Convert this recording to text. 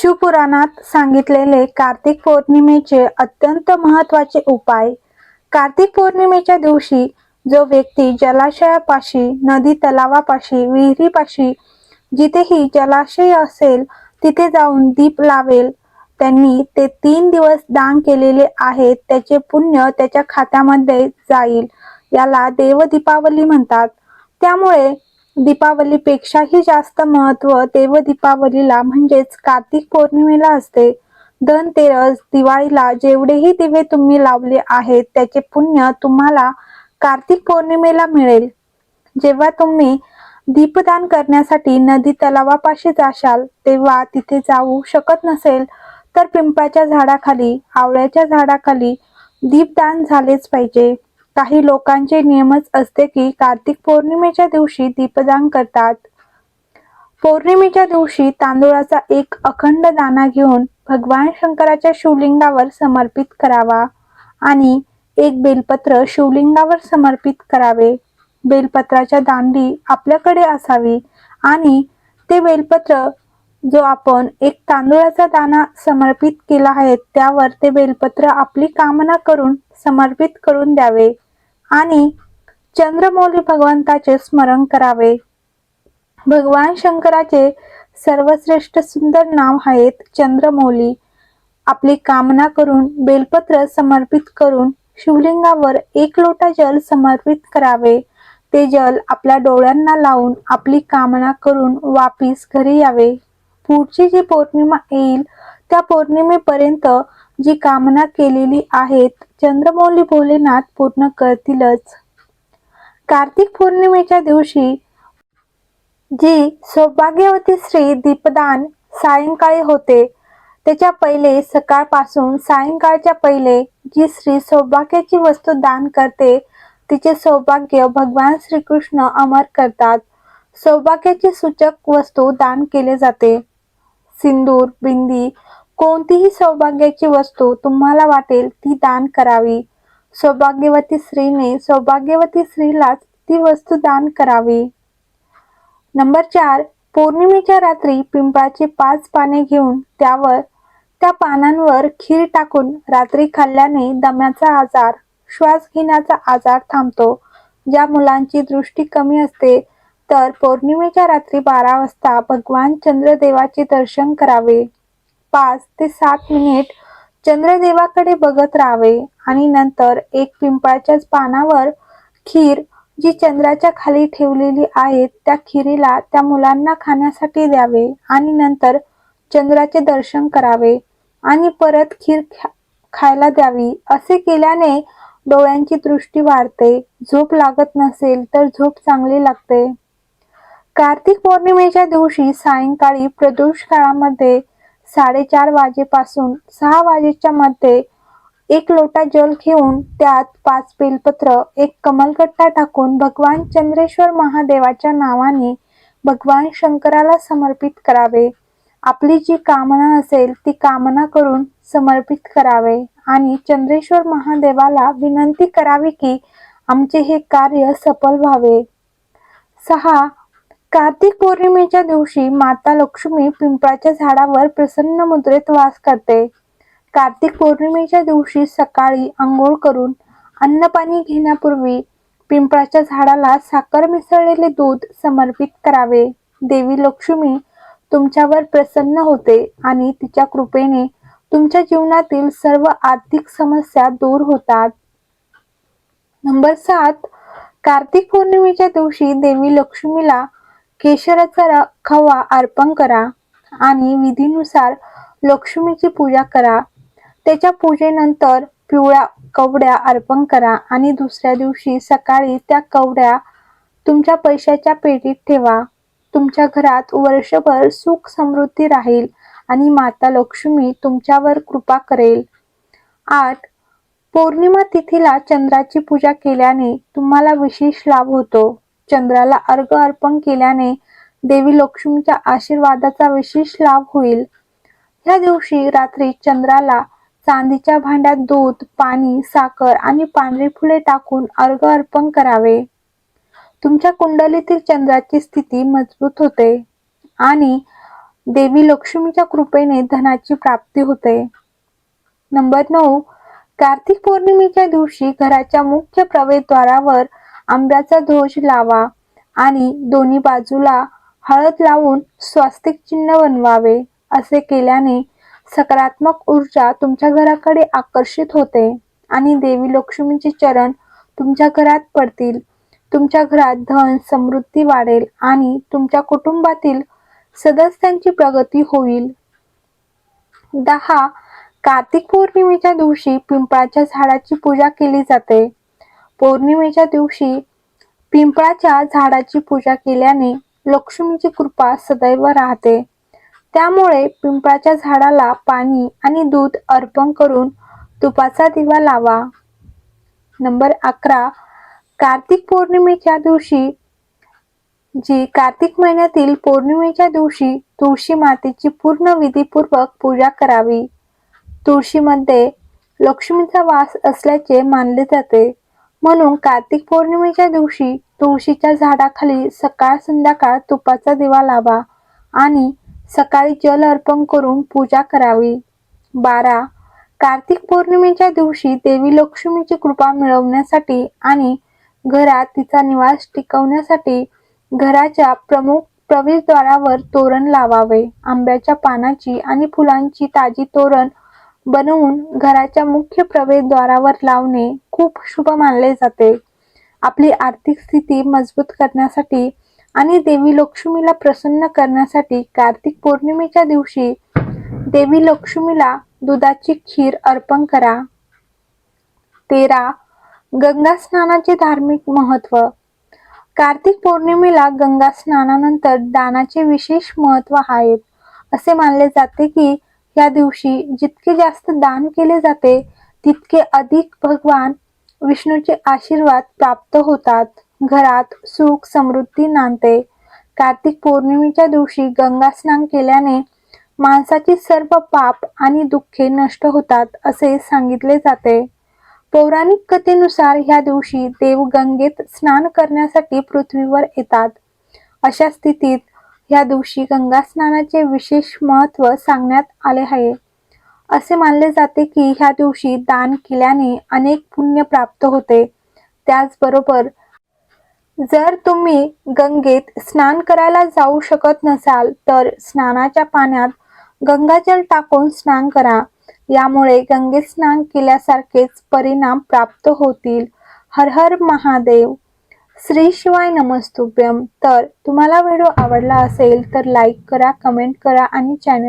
शिवपुराणात सांगितलेले कार्तिक पौर्णिमेचे अत्यंत महत्त्वाचे उपाय. कार्तिक पौर्णिमेच्या दिवशी जो व्यक्ती जलाशयापाशी नदी तलावापाशी विहिरीपाशी जिथेही जलाशय असेल तिथे जाऊन दीप लावेल. त्यांनी ते तीन दिवस दान केलेले आहेत त्याचे पुण्य त्याच्या खात्यामध्ये जाईल याला देव दीपावली म्हणतात. त्यामुळे दीपावलीपेक्षाही जास्त महत्त्व देव दीपावलीला म्हणजेच कार्तिक पौर्णिमेला असते. धनतेरस दिवाळीला जेवढेही दिवे तुम्ही लावले आहेत त्याचे पुण्य तुम्हाला कार्तिक पौर्णिमेला मिळेल. जेव्हा तुम्ही दीपदान करण्यासाठी नदी तलावापाशी जाशाल तेव्हा तिथे जाऊ शकत नसेल तर पिंपळाच्या झाडाखाली आवळ्याच्या झाडाखाली दीपदान झालेच पाहिजे. काही लोकांचे नियमच असते की कार्तिक पौर्णिमेच्या दिवशी दीपदान करतात. पौर्णिमेच्या दिवशी तांदूळाचा एक अखंड दाना घेऊन भगवान शंकराच्या शिवलिंगावर समर्पित करावा आणि एक बेलपत्र शिवलिंगावर समर्पित करावे. बेलपत्राच्या दांडी आपल्याकडे असावी आणि ते बेलपत्र जो आपण एक तांदूळाचा दाना समर्पित केला आहे त्यावर ते बेलपत्र आपली कामना करून समर्पित करून द्यावे. आणि चंद्रमौली भगवंताचे स्मरण करावे. भगवान शंकराचे सर्वश्रेष्ठ सुंदर नाव आहेत चंद्रमौली. आपली कामना करून बेलपत्र समर्पित करून शिवलिंगावर एक लोटा जल समर्पित करावे. ते जल आपल्या डोळ्यांना लावून आपली कामना करून वापिस घरी यावे. पुढची जी पौर्णिमा येईल त्या पौर्णिमेपर्यंत जी कामना केलेली आहेत चंद्रमौली भोलेनाथ पूर्ण करतीलच. कार्तिक पौर्णिमेच्या दिवशी जी सौभाग्यवती श्री दीपदान सायंकाळी होते त्याच्या पहिले सकाळपासून सायंकाळच्या पहिले जी श्री सौभाग्याची वस्तू दान करते तिचे सौभाग्य भगवान श्रीकृष्ण अमर करतात. सौभाग्याची सूचक वस्तू दान केले जाते. सिंदूर बिंदी कोणतीही सौभाग्याची वस्तू तुम्हाला वाटेल ती दान करावी. सौभाग्यवती स्त्रीने सौभाग्यवती स्त्रीलाच ती वस्तू दान करावी. नंबर चार पौर्णिमेच्या रात्री पिंपळाची पाच पाने घेऊन त्यावर त्या पानांवर खीर टाकून रात्री खाल्ल्याने दम्याचा आजार श्वास घेण्याचा आजार थांबतो. ज्या मुलांची दृष्टी कमी असते तर पौर्णिमेच्या रात्री बारा वाजता भगवान चंद्रदेवाचे दर्शन करावे. पाच ते सात मिनिट चंद्रदेवाकडे बघत राहावे आणि नंतर एक पिंपळाच्याच पानावर खीर जी चंद्राच्या खाली ठेवलेली आहे त्या खिरीला त्या मुलांना खाण्यासाठी द्यावे आणि नंतर चंद्राचे दर्शन करावे आणि परत खीर खा- खायला द्यावी. असे केल्याने डोळ्यांची दृष्टी वाढते. झोप लागत नसेल तर झोप चांगली लागते. कार्तिक पौर्णिमेच्या दिवशी सायंकाळी प्रदोष काळामध्ये साडेचार वाजेपासून सहा वाजेच्या मध्ये एक लोटा जल घेऊन त्यात पाच बेलपत्र एक कमलकट्टा टाकून भगवान चंद्रेश्वर महादेवाच्या नावाने भगवान शंकराला समर्पित करावे. आपली जी कामना असेल ती कामना करून समर्पित करावे आणि चंद्रेश्वर महादेवाला विनंती करावी की आमचे हे कार्य सफल व्हावे. सहा कार्तिक पौर्णिमेच्या दिवशी माता लक्ष्मी पिंपळाच्या झाडावर प्रसन्न मुद्रेत वास करते. कार्तिक पौर्णिमेच्या दिवशी सकाळी आंघोळ करून अन्नपाणी घेण्यापूर्वी पिंपळाच्या झाडाला साखर मिसळलेले दूध समर्पित करावे. देवी लक्ष्मी तुमच्यावर प्रसन्न होते आणि तिच्या कृपेने तुमच्या जीवनातील सर्व आर्थिक समस्या दूर होतात. नंबर सात. कार्तिक पौर्णिमेच्या दिवशी देवी लक्ष्मीला केशराचा र- खवा अर्पण करा आणि विधीनुसार लक्ष्मीची पूजा करा. त्याच्या पूजेनंतर पिवळ्या कवड्या अर्पण करा आणि दुसऱ्या दिवशी सकाळी त्या कवड्या तुमच्या पैशाच्या पेटीत ठेवा. तुमच्या घरात वर्षभर सुख समृद्धी राहील आणि माता लक्ष्मी तुमच्यावर कृपा करेल. आठ पौर्णिमा तिथीला चंद्राची पूजा केल्याने तुम्हाला विशेष लाभ होतो. चंद्राला अर्घ अर्पण केल्याने देवी लक्ष्मीच्या आशीर्वादाचा विशेष लाभ होईल. ह्या दिवशी रात्री चंद्राला चांदीच्या भांड्यात दूध पाणी साखर आणि पांढरी फुले टाकून अर्घ अर्पण करावे. तुमच्या कुंडलीतील चंद्राची स्थिती मजबूत होते आणि देवी लक्ष्मीच्या कृपेने धनाची प्राप्ती होते. नंबर नऊ कार्तिक पौर्णिमेच्या दिवशी घराच्या मुख्य प्रवेशद्वारावर आंब्याचा ध्वज लावा आणि दोन्ही बाजूला हळद लावून स्वास्तिक चिन्ह बनवावे असे केल्याने सकारात्मक ऊर्जा तुमच्या घराकडे आकर्षित होते आणि देवी लक्ष्मीचे चरण तुमच्या घरात पडतील. तुमच्या घरात धन समृद्धी वाढेल आणि तुमच्या कुटुंबातील सदस्यांची प्रगती होईल. दहा कार्तिक पौर्णिमेच्या दिवशी पिंपळाच्या झाडाची पूजा केली जाते. पौर्णिमेच्या दिवशी पिंपळाच्या झाडाची पूजा केल्याने लक्ष्मीची कृपा सदैव राहते. त्यामुळे पिंपळाच्या झाडाला पाणी आणि दूध अर्पण करून तुपाचा दिवा लावा. नंबर अकरा. कार्तिक पौर्णिमेच्या दिवशी जी कार्तिक महिन्यातील पौर्णिमेच्या दिवशी तुळशी मातेची पूर्ण विधीपूर्वक पूजा करावी. तुळशीमध्ये लक्ष्मीचा वास असल्याचे मानले जाते. म्हणून कार्तिक पौर्णिमेच्या दिवशी तुळशीच्या झाडाखाली सकाळ संध्याकाळ तुपाचा दिवा लावा आणि सकाळी जल अर्पण करून पूजा करावी. बारा. कार्तिक पौर्णिमेच्या दिवशी देवी लक्ष्मीची कृपा मिळवण्यासाठी आणि घरात तिचा निवास टिकवण्यासाठी घराच्या प्रमुख प्रवेशद्वारावर तोरण लावावे. आंब्याच्या पानाची आणि फुलांची ताजी तोरण बनवून घराच्या मुख्य प्रवेशद्वारावर लावणे. खूप शुभ मानले जाते. आपली आर्थिक स्थिती मजबूत करण्यासाठी आणि देवी लक्ष्मीला प्रसन्न करण्यासाठी कार्तिक पौर्णिमेच्या दिवशी देवी लक्ष्मीला दुधाची खीर अर्पण करा. तेरा गंगा स्नानाचे धार्मिक महत्त्व कार्तिक पौर्णिमेला गंगा स्नानानंतर दानाचे विशेष महत्त्व आहे असे मानले जाते की या दिवशी जितके जास्त दान केले जाते तितके अधिक भगवान विष्णूचे आशीर्वाद प्राप्त होतात. घरात सुख समृद्धी नांदते. कार्तिक पौर्णिमेच्या दिवशी गंगा स्नान केल्याने माणसाची सर्व पाप आणि दुःखे नष्ट होतात असे सांगितले जाते. पौराणिक कथेनुसार ह्या दिवशी देव गंगेत स्नान करण्यासाठी पृथ्वीवर येतात. अशा स्थितीत ह्या दिवशी गंगा स्नानाचे विशेष महत्त्व सांगण्यात आले आहे. असे मानले जाते की ह्या दिवशी दान केल्याने अनेक पुण्य प्राप्त होते. त्याचबरोबर जर तुम्ही गंगेत स्नान करायला जाऊ शकत नसाल तर स्नानाच्या पाण्यात गंगाजल टाकून स्नान करा. यामुळे गंगेत स्नान केल्यासारखेच परिणाम प्राप्त होतील. हर हर महादेव. श्री शिवाय नमस्तुभ्यम. तर तुम्हाला व्हिडिओ आवडला असेल तर लाईक करा कमेंट करा आणि चॅनल